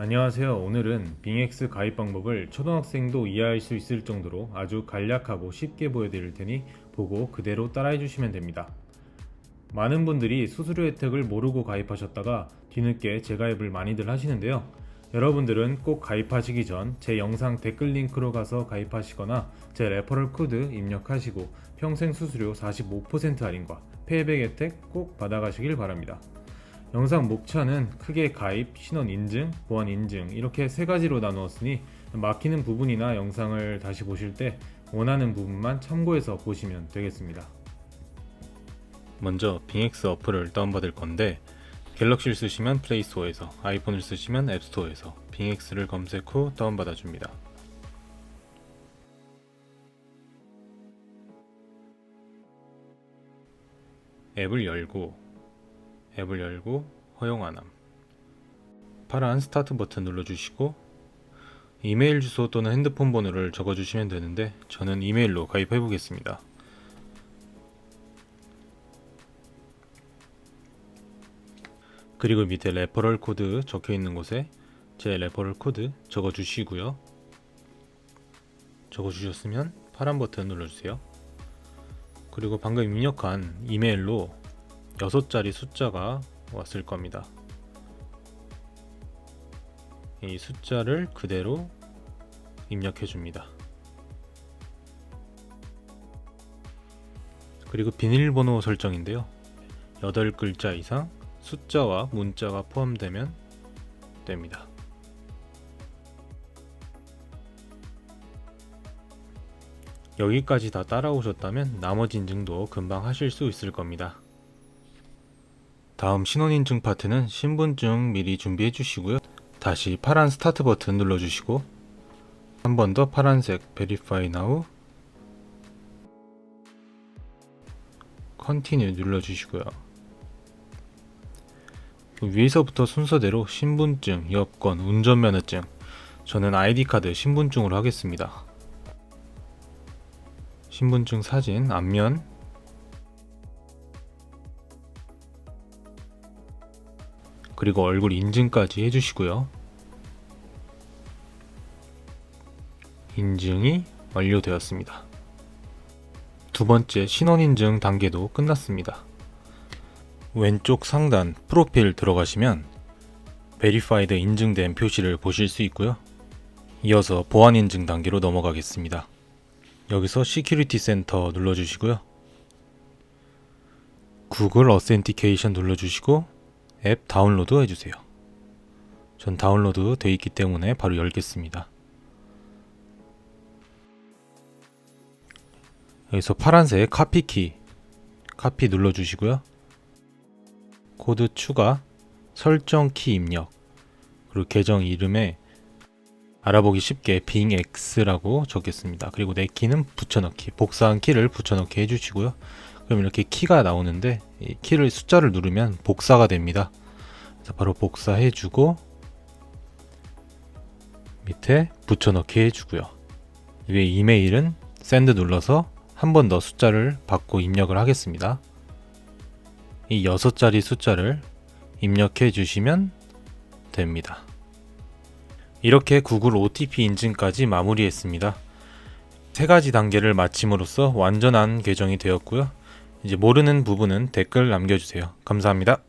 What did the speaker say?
안녕하세요. 오늘은 빙엑스 가입 방법을 초등학생도 이해할 수 있을 정도로 아주 간략하고 쉽게 보여드릴 테니 보고 그대로 따라해 주시면 됩니다. 많은 분들이 수수료 혜택을 모르고 가입하셨다가 뒤늦게 재가입을 많이들 하시는데요. 여러분들은 꼭 가입하시기 전 제 영상 댓글 링크로 가서 가입하시거나 제 레퍼럴 코드 입력하시고 평생 수수료 45% 할인과 페이백 혜택 꼭 받아가시길 바랍니다. 영상 목차는 크게 가입, 신원 인증, 보안 인증 이렇게 세 가지로 나누었으니 막히는 부분이나 영상을 다시 보실 때 원하는 부분만 참고해서 보시면 되겠습니다. 먼저 빙엑스 어플을 다운받을 건데 갤럭시를 쓰시면 플레이스토어에서 아이폰을 쓰시면 앱스토어에서 빙엑스를 검색 후 다운받아 줍니다. 앱을 열고 앱을 열고 허용 안함 파란 스타트 버튼 눌러주시고 이메일 주소 또는 핸드폰 번호를 적어주시면 되는데 저는 이메일로 가입해 보겠습니다. 그리고 밑에 레퍼럴 코드 적혀 있는 곳에 제 레퍼럴 코드 적어 주시고요. 적어 주셨으면 파란 버튼 눌러주세요. 그리고 방금 입력한 이메일로 6자리 숫자가 왔을 겁니다. 이 숫자를 그대로 입력해 줍니다. 그리고 비밀번호 설정인데요. 8글자 이상 숫자와 문자가 포함되면 됩니다. 여기까지 다 따라오셨다면 나머지 인증도 금방 하실 수 있을 겁니다. 다음 신원인증 파트는 신분증 미리 준비해 주시고요. 다시 파란 스타트 버튼 눌러 주시고 한 번 더 파란색 Verify Now Continue 눌러 주시고요. 위에서부터 순서대로 신분증, 여권, 운전면허증 저는 아이디카드 신분증으로 하겠습니다. 신분증 사진 앞면 그리고 얼굴 인증까지 해주시고요. 인증이 완료되었습니다. 두 번째 신원인증 단계도 끝났습니다. 왼쪽 상단 프로필 들어가시면 베리파이드 인증된 표시를 보실 수 있고요. 이어서 보안 인증 단계로 넘어가겠습니다. 여기서 시큐리티 센터 눌러주시고요. 구글 어센티케이션 눌러주시고 앱 다운로드 해주세요. 전 다운로드 되어 있기 때문에 바로 열겠습니다. 여기서 파란색 카피 키 카피 눌러주시고요. 코드 추가, 설정 키 입력, 그리고 계정 이름에 알아보기 쉽게 빙X라고 적겠습니다. 그리고 내 키는 붙여넣기, 복사한 키를 붙여넣기 해주시고요. 그럼 이렇게 키가 나오는데 이 키를 숫자를 누르면 복사가 됩니다. 자, 바로 복사해주고 밑에 붙여넣기 해주고요. 위에 이메일은 샌드 눌러서 한 번 더 숫자를 받고 입력을 하겠습니다. 이 6자리 숫자를 입력해 주시면 됩니다. 이렇게 구글 OTP 인증까지 마무리했습니다. 세 가지 단계를 마침으로써 완전한 계정이 되었고요. 이제 모르는 부분은 댓글 남겨주세요. 감사합니다.